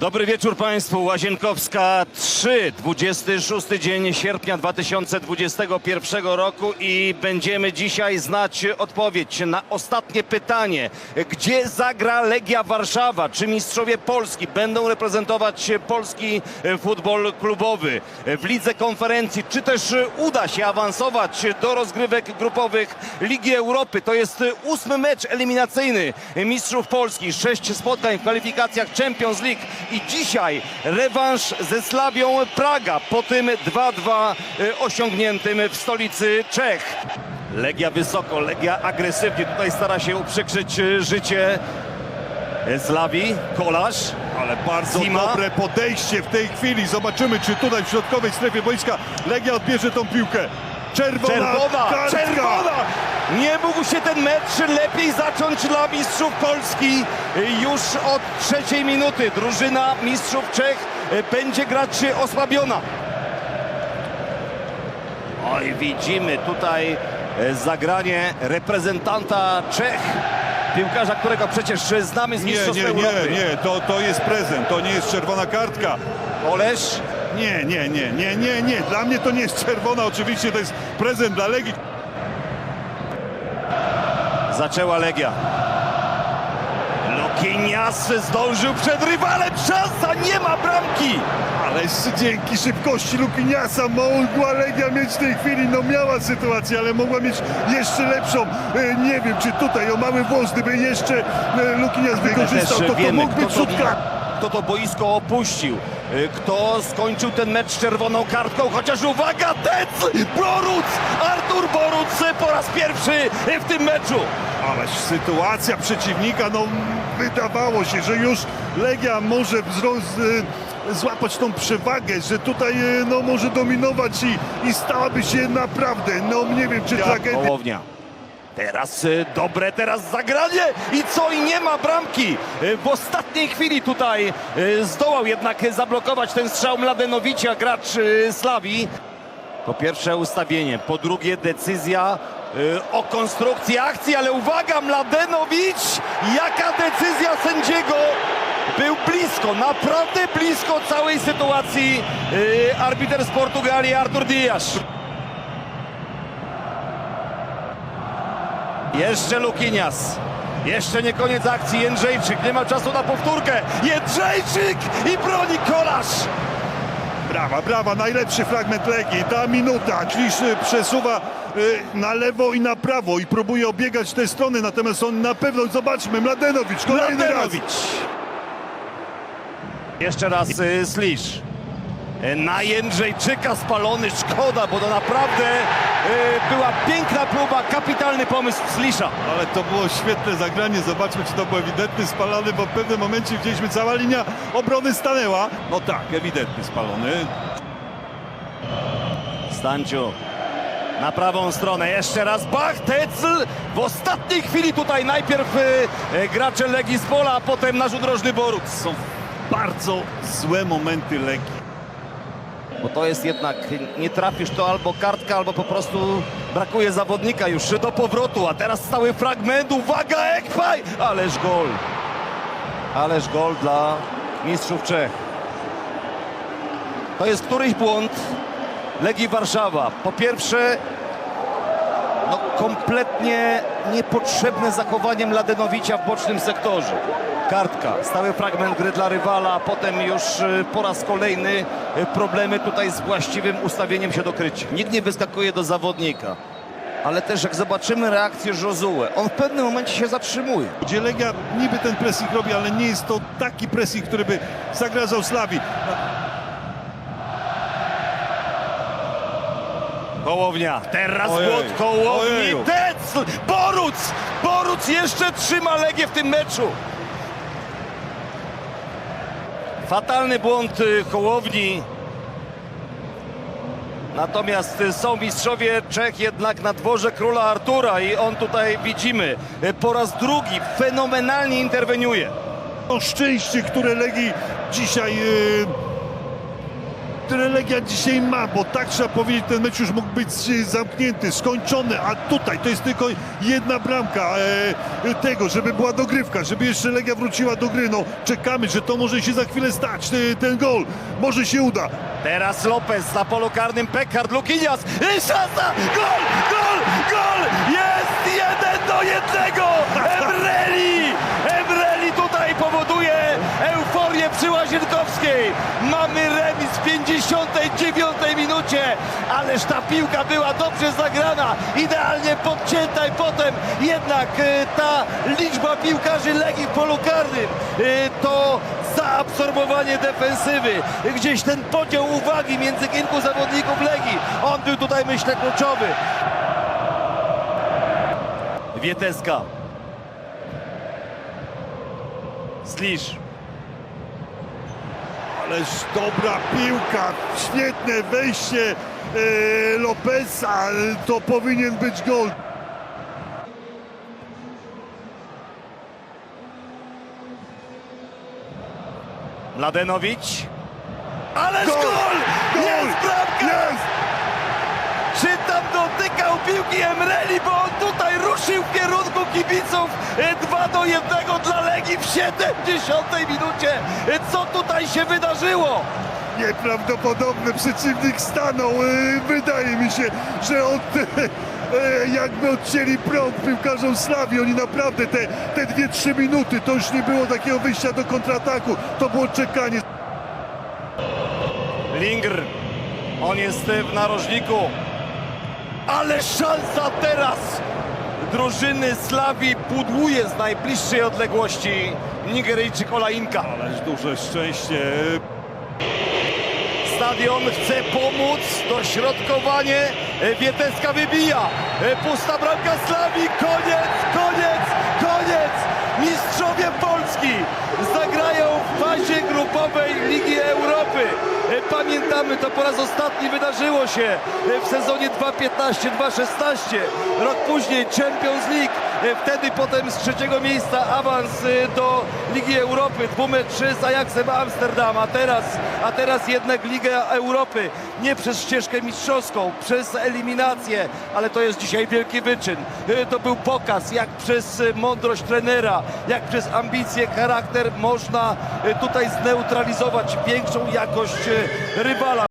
Dobry wieczór Państwu. Łazienkowska 3, 26 dzień sierpnia 2021 roku i będziemy dzisiaj znać odpowiedź na ostatnie pytanie. Gdzie zagra Legia Warszawa? Czy mistrzowie Polski będą reprezentować polski futbol klubowy w lidze konferencji? Czy też uda się awansować do rozgrywek grupowych Ligi Europy? To jest ósmy mecz eliminacyjny mistrzów Polski. Sześć spotkań w kwalifikacjach Champions League i dzisiaj rewanż ze Slawią Praga po tym 2-2 y, osiągniętym w stolicy Czech. Legia wysoko, Legia agresywnie. Tutaj stara się uprzykrzyć y, życie Slawii. Kolarz. Ale bardzo Zima. dobre podejście w tej chwili. Zobaczymy, czy tutaj w środkowej strefie boiska Legia odbierze tą piłkę. Czerwona, Czerwona, kartka. czerwona! Nie mógł się ten mecz lepiej zacząć dla mistrzów Polski. Już od trzeciej minuty drużyna mistrzów Czech będzie grać osłabiona. Oj, widzimy tutaj e, zagranie reprezentanta Czech. Piłkarza, którego przecież znamy z Nie, Mistrzostw nie, Europy. nie, nie, to, to jest prezent, to nie jest czerwona kartka. Olesz, Nie, nie, nie, nie, nie, nie. Dla mnie to nie jest czerwona, oczywiście to jest prezent dla Legii. Zaczęła Legia. Lokinias zdążył przed rywalem, szansa, nie ma bramki! Ale dzięki szybkości Lukiniasa mogła Legia mieć w tej chwili, no miała sytuację, ale mogła mieć jeszcze lepszą. E, Nie wiem, czy tutaj o mały włos, gdyby jeszcze e, Lukinias wykorzystał, to to mógł być karny. kto to boisko opuścił. Y, Kto skończył ten mecz czerwoną kartką, chociaż uwaga, Tec! Boruc! Artur Boruc po raz pierwszy w tym meczu. Ależ sytuacja przeciwnika, no wydawało się, że już Legia może wzrost, e, złapać tą przewagę, że tutaj e, no, może dominować i, i stałaby się naprawdę, no nie wiem, czy tragedia. Połownia. Teraz y, dobre, teraz zagranie i co? I nie ma bramki. Y, W ostatniej chwili tutaj y, zdołał jednak zablokować ten strzał Mladenowicza, gracz Slawii. Po pierwsze ustawienie, po drugie decyzja o konstrukcji akcji, ale uwaga, Mladenowicz! Jaka decyzja sędziego! Był blisko, naprawdę blisko całej sytuacji arbiter z Portugalii Artur Dias. Jeszcze Lukinias. Jeszcze nie koniec akcji. Jędrzejczyk nie ma czasu na powtórkę. Jędrzejczyk i broni kolarz. Brawa, brawa, najlepszy fragment Legii. Ta minuta, Klisz przesuwa y, na lewo i na prawo i próbuje obiegać te strony, natomiast on na pewno, zobaczmy, Mladenowicz, kolejny raz. Mladenowicz. Jeszcze raz y, Slisz. Y, Na Jędrzejczyka spalony. Szkoda, bo to naprawdę y, była piękna próba. Kapitalny pomysł Slisza. Ale to było świetne zagranie, zobaczmy, czy to był ewidentny spalany, bo w pewnym momencie widzieliśmy, cała linia obrony stanęła. No tak, ewidentny spalony. Stanciu na prawą stronę. Jeszcze raz Bach, Tecl. W ostatniej chwili tutaj najpierw y, gracze Legii z pola, a potem nasz udrożny Boruc. Są bardzo złe momenty Legii. Bo to jest jednak, nie trafisz to albo kartka, albo po prostu brakuje zawodnika już do powrotu. A teraz stały fragment, uwaga Ekpaj! Ależ gol. Ależ gol dla mistrzów Czech. To jest któryś błąd Legii Warszawa. Po pierwsze, no kompletnie niepotrzebne zachowanie Mladenowicza w bocznym sektorze. Kartka, stały fragment gry dla rywala, a potem już y, po raz kolejny y, problemy tutaj z właściwym ustawieniem się do krycia. Nikt nie wyskakuje do zawodnika. Ale też jak zobaczymy reakcję Josue, on w pewnym momencie się zatrzymuje. Gdzie Legia niby ten pressing robi, ale nie jest to taki pressing, który by zagrażał Slawii. Kołownia, teraz Ojej, głód Kołowni. Decl, Boruc! Boruc jeszcze trzyma Legię w tym meczu. Fatalny błąd y, Hołowni. Natomiast y, są mistrzowie Czech jednak na dworze króla Artura i on tutaj widzimy y, po raz drugi fenomenalnie interweniuje. To szczęście, które Legii dzisiaj które Legia dzisiaj ma, bo tak trzeba powiedzieć, ten mecz już mógł być zamknięty, skończony, a tutaj to jest tylko jedna bramka e, tego, żeby była dogrywka, żeby jeszcze Legia wróciła do gry. No czekamy, że to może się za chwilę stać, e, ten gol, może się uda. Teraz Lopez na polu karnym, Pekard, Lukinias, i szansa, gol, gol, gol, jest jeden do jednego, Emreli, Emreli tutaj powoduje euforię przy Łazienkowskiej, mamy remis w 59 minucie, ależ ta piłka była dobrze zagrana, idealnie podcięta i potem jednak e, ta liczba piłkarzy Legii w polu karnym e, to zaabsorbowanie defensywy, gdzieś ten podział uwagi między kilku zawodników Legii, on był tutaj myślę kluczowy. Wieteska. Slisz. Ależ dobra piłka, świetne wejście e, Lopeza, to powinien być gol. Mladenowicz. Ależ Gol! gol! Jest bramka! Jest! Czy tam dotykał piłki Emreli, bo on kierunku kibiców 2 do 1 dla Legii w 70 minucie. E, Co tutaj się wydarzyło? Nieprawdopodobny przeciwnik stanął. E, Wydaje mi się, że od, jakby odcięli prąd piłkarzom Slawii. Oni naprawdę te, te 2-3 minuty, to już nie było takiego wyjścia do kontrataku. To było czekanie. Lingr. On jest w narożniku. Ale szansa teraz drużyny Slawii pudłuje z najbliższej odległości Nigeryjczyk Olainka. Ależ duże szczęście. Stadion chce pomóc, dośrodkowanie, Wieteska wybija, pusta bramka Slawii, koniec, koniec, koniec! Mistrzowie Polski zagrają w fazie grupowej Ligi Europy. E, Pamiętamy, to po raz ostatni wydarzyło się e, w sezonie 2-15-2-16. Rok później Champions League, E, wtedy potem z trzeciego miejsca awans do Ligi Europy, dwumecz z Ajaxem Amsterdam, a teraz, a teraz jednak Liga Europy. Nie przez ścieżkę mistrzowską, przez eliminację, ale to jest dzisiaj wielki wyczyn. To był pokaz, jak przez e, trenera, jak przez ambicje, charakter można e, tutaj zneutralizować większą jakość e, rywala.